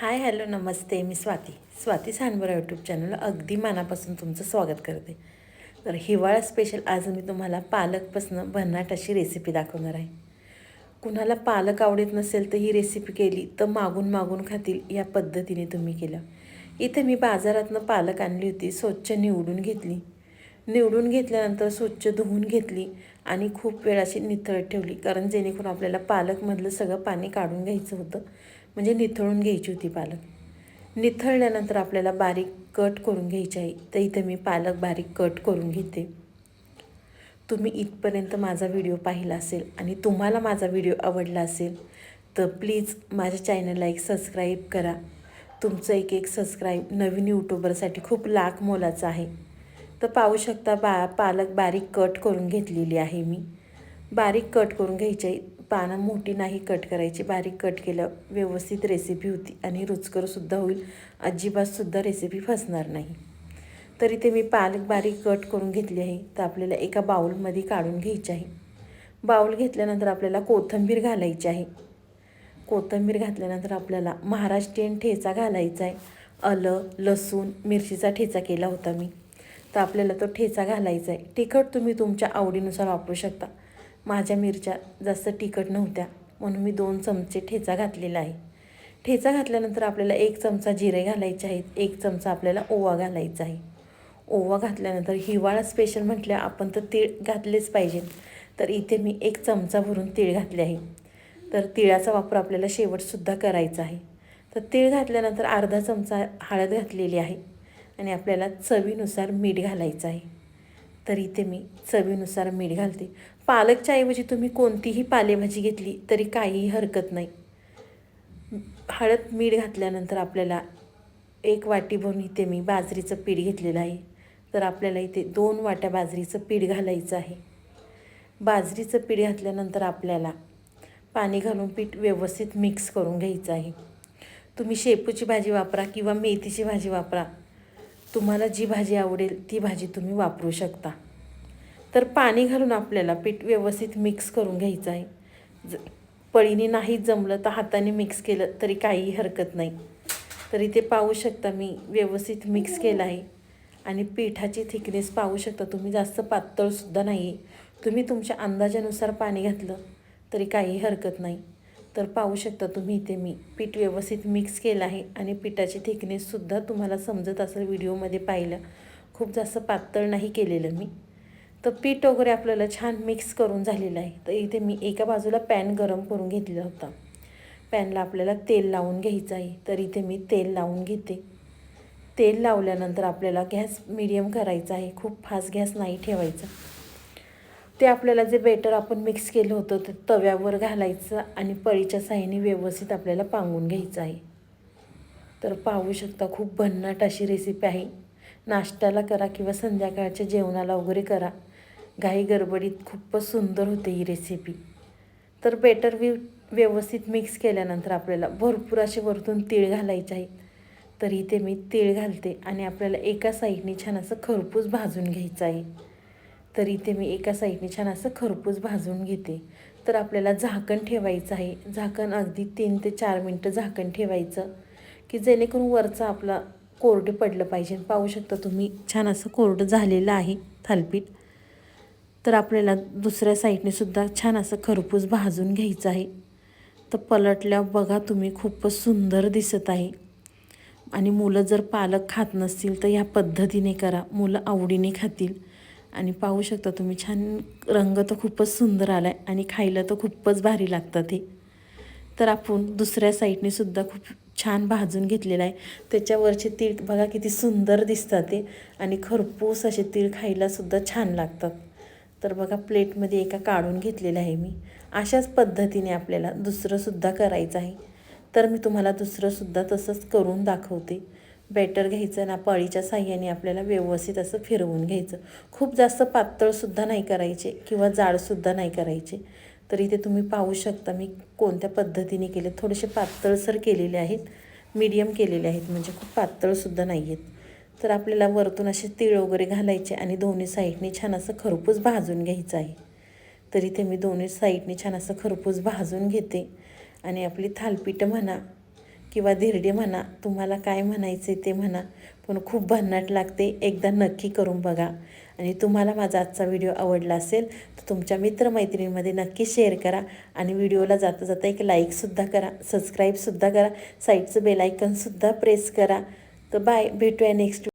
हाय hello नमस्ते मी Swati. Swati Sanbara YouTube channel अगदी मनापासून तुमचं स्वागत करते. तर हिवाळा स्पेशल आज मी तुम्हाला पालकपासून भन्नाट अशी रेसिपी दाखवणार आहे. कुणाला पालक आवडत नसेल तर ही रेसिपी केली तर मागून मागून खातील या पद्धतीने तुम्ही केलं. इथे मी बाजारातनं पालक आणली होती स्वच्छ निवडून घेतली. निवडून घेतल्यानंतर स्वच्छ धुवून घेतली आणि खूप वेळ अशी निथळत ठेवली कारण जेणेकरून आपल्याला पालकमधलं सगळं पाणी काढून घ्यायचं होतं. म्हणजे निथळून घ्यायची होती पालक. निथळल्यानंतर आपल्याला बारीक कट करून घ्यायची आहे. तर इथे मी पालक बारीक कट करून घेते. तुम्ही इथपर्यंत माझा व्हिडिओ पाहिला असेल आणि तुम्हाला माझा व्हिडिओ आवडला असेल तर प्लीज माझ्या चॅनलला एक सबस्क्राईब करा. तुमचं एक एक सबस्क्राईब नवीन यूट्यूबरसाठी खूप लाख मोलाचं आहे. तर पाहू शकता बा पालक बारीक कट करून घेतलेली आहे मी. बारीक कट करून घ्यायची आहे. पानं मोठी नाही कट करायची. बारीक कट केलं व्यवस्थित रेसिपी होती आणि रुचकरसुद्धा होईल. अजिबातसुद्धा रेसिपी फसणार नाही. तर इथे मी पालक बारीक कट करून घेतली आहे. तर आपल्याला एका बाऊलमध्ये काढून घ्यायची आहे. बाऊल घेतल्यानंतर आपल्याला कोथिंबीर घालायची आहे. कोथिंबीर घातल्यानंतर आपल्याला महाराष्ट्रीयन ठेचा घालायचा आहे. आलं लसूण मिरचीचा ठेचा केला होता मी. तर आपल्याला तो ठेचा घालायचा आहे. तिखट तुम्ही तुमच्या आवडीनुसार वापरू शकता. माझ्या मिरच्या जास्त तिखट नव्हत्या म्हणून मी दोन चमचे ठेचा घातलेला आहे. ठेचा घातल्यानंतर आपल्याला एक चमचा जिरे घालायचे आहेत एक चमचा आपल्याला ओवा घालायचा आहे. ओवा घातल्यानंतर हिवाळा स्पेशल म्हटल्या आपण तर तीळ घातलेच पाहिजे तर इथे मी एक चमचा भरून तीळ घातले आहे. तर तिळाचा वापर आपल्याला शेवटसुद्धा करायचा आहे. तर तीळ घातल्यानंतर अर्धा चमचा हळद घातलेली आहे आणि आपल्याला चवीनुसार मीठ घालायचं आहे. तर इथे मी चवीनुसार मीठ घालते. पालकच्या ऐवजी तुम्ही कोणतीही पालेभाजी घेतली तरी काहीही हरकत नाही. हळद मीठ घातल्यानंतर आपल्याला एक वाटी भरून इथे मी बाजरीचं पीठ घेतलेलं आहे. तर आपल्याला इथे दोन वाट्या बाजरीचं पीठ घालायचं आहे. बाजरीचं पीठ घातल्यानंतर आपल्याला पाणी घालून पीठ व्यवस्थित मिक्स करून घ्यायचं आहे. तुम्ही शेपूची भाजी वापरा किंवा मेथीची भाजी वापरा. तुम्हाला जी भाजी आवडेल ती भाजी तुम्ही वापरू शकता. तर पाणी घालून आपल्याला पीठ व्यवस्थित मिक्स करून घ्यायचं आहे. ज पळीने नाही जमलं तर हाताने मिक्स केलं तरी काही हरकत नाही. तर इथे पाहू शकता मी व्यवस्थित मिक्स केलं आहे. आणि पिठाची थिकनेस पाहू शकता तुम्ही जास्त पातळसुद्धा नाही आहे तुम्ही तुमच्या अंदाजानुसार पाणी घातलं तरी काही हरकत नाही. तर पाहू शकता तुम्ही इथे मी पीठ व्यवस्थित मिक्स केलं आहे आणि पिठाची थिकनेससुद्धा तुम्हाला समजत असेल व्हिडिओमध्ये पाहिलं. खूप जास्त पातळ नाही केलेलं मी. तर पीठ वगैरे आपल्याला छान मिक्स करून झालेलं आहे. तर इथे मी एका बाजूला पॅन गरम करून घेतलेला होता. पॅनला आपल्याला तेल लावून घ्यायचं आहे. तर इथे मी तेल लावून घेते. तेल लावल्यानंतर आपल्याला गॅस मिडियम करायचा आहे. खूप फास्ट गॅस नाही ठेवायचा. ते आपल्याला जे बेटर आपण मिक्स केलं होतं ते तव्यावर घालायचं आणि पळीच्या साह्याने व्यवस्थित आपल्याला पांगून घ्यायचं आहे. तर पाहू शकता खूप भन्नाट अशी रेसिपी आहे. नाश्त्याला करा किंवा संध्याकाळच्या जेवणाला वगैरे करा. घाई गडबडीत खूपच सुंदर होते ही रेसिपी तर बेटर वि व्यवस्थित मिक्स केल्यानंतर आपल्याला भरपूर असे वरतून तीळ घालायचे आहे तर इथे मी तीळ घालते आणि आपल्याला एका साईडने छान असं खरपूस भाजून घ्यायचं आहे. तर इथे मी एका साईडने छान असं खरपूस भाजून घेते. तर आपल्याला झाकण ठेवायचं आहे. झाकण अगदी तीन ते चार मिनटं झाकण ठेवायचं की जेणेकरून वरचं आपला कोरडे पडलं पाहिजे. पाहू शकता तुम्ही छान असं कोरडं झालेलं आहे थालपीठ. तर आपल्याला दुसऱ्या साईडने सुद्धा छान असं खरपूस भाजून घ्यायचं आहे. तर पलटल्यावर बघा तुम्ही खूपच सुंदर दिसत आहे. आणि मुलं जर पालक खात नसतील तर ह्या पद्धतीने करा. मुलं आवडीने खातील. आणि पाहू शकता तुम्ही छान रंग तर खूपच सुंदर आला आहे आणि खायला तर खूपच भारी लागतात हे. तर आपण दुसऱ्या साईडने सुद्धा खूप छान भाजून घेतलेलं आहे. त्याच्यावरचे तीळ बघा किती सुंदर दिसतात ते आणि खरपूस असे तीळ खायलासुद्धा छान लागतात. तर बघा प्लेटमध्ये एका काढून घेतलेलं आहे मी. अशाच पद्धतीने आपल्याला दुसरंसुद्धा करायचं आहे. तर मी तुम्हाला दुसरंसुद्धा तसंच करून दाखवते. बॅटर घ्यायचं ना पळीच्या साह्याने आपल्याला व्यवस्थित असं फिरवून घ्यायचं. खूप जास्त पातळसुद्धा नाही करायचे किंवा जाडसुद्धा नाही करायचे. तर इथे तुम्ही पाहू शकता मी कोणत्या पद्धतीने केले. थोडेसे पातळसर केलेले आहेत मीडियम केलेले आहेत म्हणजे खूप पातळसुद्धा नाही आहेत तर आपल्याला वरतून असे तीळ वगैरे घालायचे आणि दोन्ही साईडने छान असं खरपूस भाजून घ्यायचं आहे. तर इथे मी दोन्ही साईडने छान असं खरपूस भाजून घेते. आणि आपली थालपीठं म्हणा किंवा धिरडी म्हणा तुम्हाला काय म्हणायचे ते म्हणा पण खूप भन्नाट लागते. एकदा नक्की करून बघा. आणि तुम्हाला माझा आजचा व्हिडिओ आवडला असेल तर तुमच्या मित्रमैत्रिणींमध्ये नक्की शेअर करा. आणि व्हिडिओला जाता जाता एक लाईकसुद्धा करा सबस्क्राईबसुद्धा करा. साईडचं बेलायकनसुद्धा प्रेस करा. तर बाय भेटूया नेक्स्ट